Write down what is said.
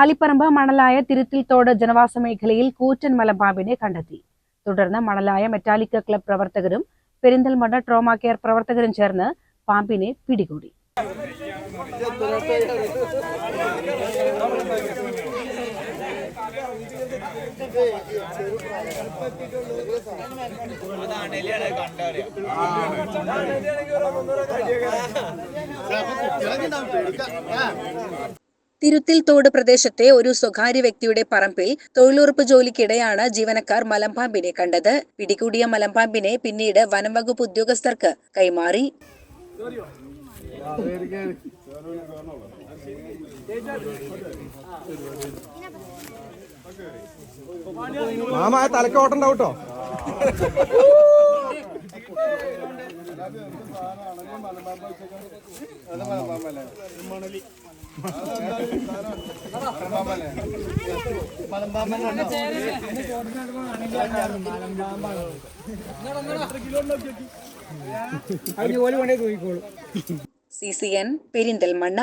ആലിപ്പറമ്പ് മണലായ തിരുത്തിൽത്തോട് ജനവാസ മേഖലയിൽ കൂറ്റൻ മലമ്പാമ്പിനെ കണ്ടെത്തി. തുടർന്ന് മണലായ മെറ്റാലിക്ക ക്ലബ് പ്രവർത്തകരും പെരിന്തൽമണ്ണ ട്രോമാ കെയർ പ്രവർത്തകരും ചേർന്ന് പാമ്പിനെ പിടികൂടി. തിരുത്തിൽ തോട് പ്രദേശത്തെ ഒരു സ്വകാര്യ വ്യക്തിയുടെ പറമ്പിൽ തൊഴിലുറപ്പ് ജോലിക്കിടെയാണ് ജീവനക്കാർ മലമ്പാമ്പിനെ കണ്ടത്. പിടികൂടിയ മലമ്പാമ്പിനെ പിന്നീട് വനംവകുപ്പ് ഉദ്യോഗസ്ഥർക്ക് കൈമാറി. മാമ കേട്ടോ സി സി എൻ പെരിന്തൽമണ്ണ